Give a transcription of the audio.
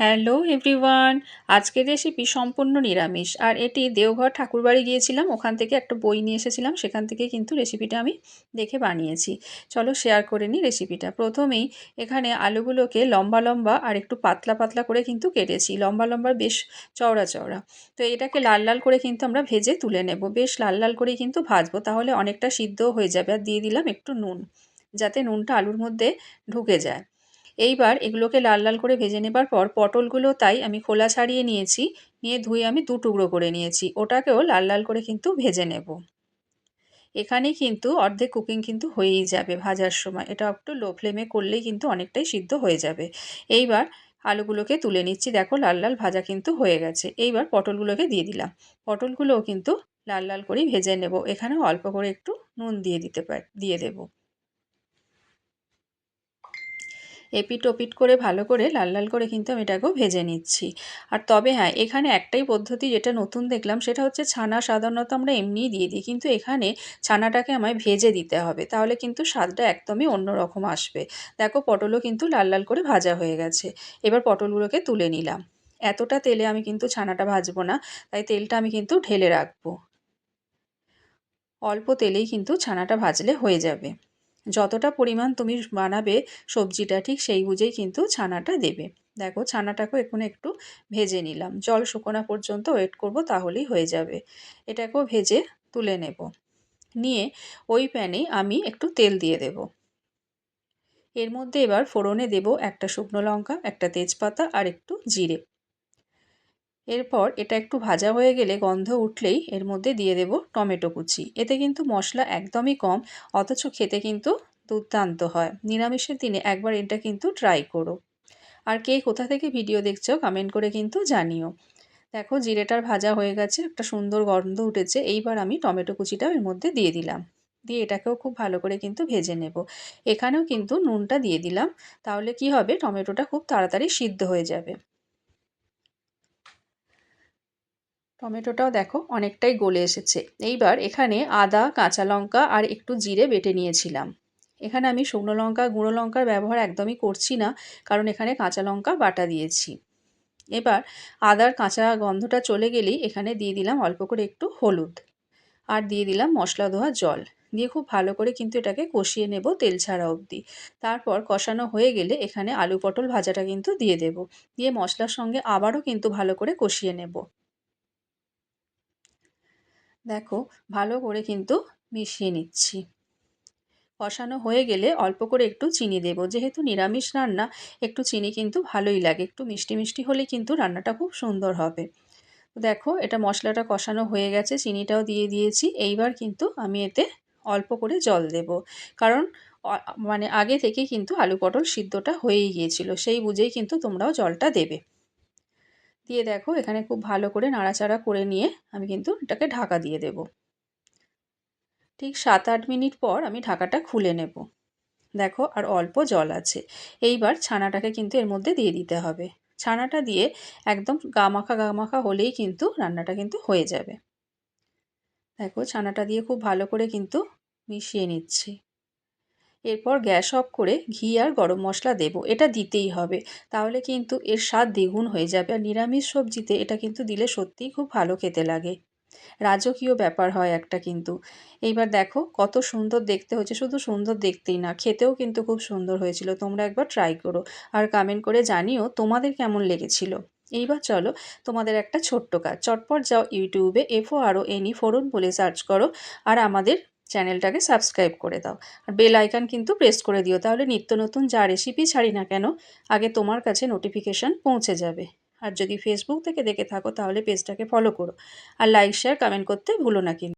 Hello everyone, আজকের recipe সম্পূর্ণ নিরামিষ। আর এটি দেওঘর ঠাকুরবাড়ি গিয়েছিলাম, ওখান থেকে একটা বই নিয়ে এসেছিলাম, সেখান থেকে কিন্তু রেসিপিটা আমি দেখে বানিয়েছি। চলো শেয়ার করে নিই রেসিপিটা প্রথমেই এখানে আলুগুলোকে লম্বা লম্বা আর একটু পাতলা পাতলা করে কিন্তু কেটেছি। লম্বা লম্বা বেশ চওড়া চওড়া। তো এটাকে লাল লাল করে কিন্তু আমরা ভেজে তুলে নেব। বেশ লাল লাল করেই কিন্তু ভাজবো, তাহলে অনেকটা সিদ্ধ হয়ে যাবে। আর দিয়ে দিলাম একটু নুন, যাতে নুনটা আলুর মধ্যে ঢুকে যায়। এইবার এগুলোকে লাল লাল করে ভেজে নেবার পর পটলগুলো তাই আমি খোলা ছাড়িয়ে নিয়েছি, নিয়ে ধুয়ে আমি দু টুকরো করে নিয়েছি। ওটাকেও লাল লাল করে কিন্তু ভেজে নেব। এখানেই কিন্তু অর্ধেক কুকিং কিন্তু হয়েই যাবে ভাজার সময়। এটা একটু লো ফ্লেমে করলেই কিন্তু অনেকটাই সিদ্ধ হয়ে যাবে। এইবার আলুগুলোকে তুলে নিচ্ছি। দেখো লাল লাল ভাজা কিন্তু হয়ে গেছে। এইবার পটলগুলোকে দিয়ে দিলাম। পটলগুলোও কিন্তু লাল লাল করেই ভেজে নেব। এখানেও অল্প করে একটু নুন দিয়ে দিতে পার দিয়ে দেবো। এপিট ওপিট করে ভালো করে, লাল লাল করে কিন্তু আমি এটাকেও ভেজে নিচ্ছি। আর তবে হ্যাঁ এখানে একটাই পদ্ধতি যেটা নতুন দেখলাম, সেটা হচ্ছে ছানা সাধারণত আমরা এমনিই দিয়ে দিই, কিন্তু এখানে ছানাটাকে আমায় ভেজে দিতে হবে, তাহলে কিন্তু স্বাদটা একদমই অন্যরকম আসবে। দেখো পটলও কিন্তু লাল লাল করে ভাজা হয়ে গেছে, এবার পটলগুলোকে তুলে নিলাম। এতটা তেলে আমি কিন্তু ছানাটা ভাজবো না, তাই তেলটা আমি কিন্তু ঢেলে রাখব। অল্প তেলেই কিন্তু ছানাটা ভাজলে হয়ে যাবে। যতটা পরিমাণ তুমি বানাবে সবজিটা ঠিক সেই বুঝেই কিন্তু ছানাটা দেবে। দেখো ছানাটাকেও এখন একটু ভেজে নিলাম। জল শুকোনা পর্যন্ত ওয়েট করব তাহলেই হয়ে যাবে। এটাকেও ভেজে তুলে নেব। নিয়ে ওই প্যানে আমি একটু তেল দিয়ে দেব। এর মধ্যে এবার ফোড়নে দেব একটা শুকনো লঙ্কা, একটা তেজপাতা আর একটু জিরে। এরপর এটা একটু ভাজা হয়ে গেলে গন্ধ উঠলেই এর মধ্যে দিয়ে দেব টমেটো কুচি। এতে কিন্তু মশলা একদমই কম, অথচ খেতে কিন্তু দুর্দান্ত হয়। নিরামিষের দিনে একবার এটা কিন্তু ট্রাই করো। আর কে কোথা থেকে ভিডিও দেখছ কমেন্ট করে কিন্তু জানিও। দেখো জিরেটার ভাজা হয়ে গেছে, একটা সুন্দর গন্ধ উঠেছে, এইবার আমি টমেটো কুচিটাও এর মধ্যে দিয়ে দিলাম। দিয়ে এটাকেও খুব ভালো করে কিন্তু ভেজে নেব। এখানেও কিন্তু নুনটা দিয়ে দিলাম, তাহলে কি হবে? টমেটোটা খুব তাড়াতাড়ি সিদ্ধ হয়ে যাবে। টমেটোটাও দেখো অনেকটাই গলে এসেছে। এইবার এখানে আদা, কাঁচা লঙ্কা আর একটু জিরে বেটে নিয়েছিলাম। এখানে আমি শুকনো লঙ্কা, গুঁড়ো লঙ্কার ব্যবহার একদমই করছি না, কারণ এখানে কাঁচা লঙ্কা বাটা দিয়েছি। এবার আদার কাঁচা গন্ধটা চলে গেলেই এখানে দিয়ে দিলাম অল্প করে একটু হলুদ আর দিয়ে দিলাম মশলা ধোয়া জল। দিয়ে খুব ভালো করে কিন্তু এটাকে কষিয়ে নেব তেল ছাড়া অবধি। তারপর কষানো হয়ে গেলে এখানে আলু পটল ভাজাটা কিন্তু দিয়ে দেব। দিয়ে মশলার সঙ্গে আবারও কিন্তু ভালো করে কষিয়ে নেব। দেখো, ভালো করে কিন্তু মিশিয়ে নিচ্ছি। কষানো হয়ে গেলে অল্প করে একটু চিনি দেব। যেহেতু নিরামিষ রান্না, একটু চিনি কিন্তু ভালোই লাগে। একটু মিষ্টি মিষ্টি হলে কিন্তু রান্নাটা খুব সুন্দর হবে। দেখো, এটা মশলাটা কষানো হয়ে গেছে, চিনিটাও দিয়ে দিয়েছি। এইবার কিন্তু আমি এতে অল্প করে জল দেব। কারণ মানে আগে থেকে কিন্তু আলু পটল সিদ্ধটা হয়েই গিয়েছিল। সেই বুঝেই কিন্তু তোমরাও জলটা দেবে। দিয়ে দেখো এখানে খুব ভালো করে নাড়াচাড়া করে নিয়ে আমি কিন্তু এটাকে ঢাকা দিয়ে দেব। ঠিক সাত আট মিনিট পর আমি ঢাকাটা খুলে নেব। দেখো আর অল্প জল আছে। এইবার ছানাটাকে কিন্তু এর মধ্যে দিয়ে দিতে হবে। ছানাটা দিয়ে একদম গামাখা গামাখা হলেই কিন্তু রান্নাটা কিন্তু হয়ে যাবে। দেখো ছানাটা দিয়ে খুব ভালো করে কিন্তু মিশিয়ে নিচ্ছি। এরপর গ্যাস অফ করে ঘি আর গরম মশলা দেব, এটা দিতেই হবে। তাহলে কিন্তু এর স্বাদ দ্বিগুণ হয়ে যাবে আর নিরামিষ সবজিতে এটা কিন্তু দিলে সত্যিই খুব ভালো খেতে লাগে। রাজকীয় ব্যাপার হয় একটা কিন্তু। এইবার দেখো, কত সুন্দর দেখতে হচ্ছে শুধু সুন্দর দেখতেই না, খেতেও কিন্তু খুব সুন্দর হয়েছিল, তোমরা একবার ট্রাই করো আর কমেন্ট করে জানিও তোমাদের কেমন লেগেছিল। এইবার চলো, তোমাদের একটা ছোট্ট কাজ, চটপট যাও ইউটিউবে এফও আরও এনি ফোরন বলে সার্চ করো আর আমাদের চ্যানেলটাকে সাবস্ক্রাইব করে দাও। আর বেল আইকন কিন্তু প্রেস করে দিও, তাহলে নিত্য নতুন যা রেসিপি ছাড়ি না কেন, আগে তোমার কাছে নোটিফিকেশান পৌঁছে যাবে। আর যদি ফেসবুক থেকে দেখে থাকো, তাহলে পেজটাকে ফলো করো। আর লাইক শেয়ার কমেন্ট করতে ভুলো না কিন্তু।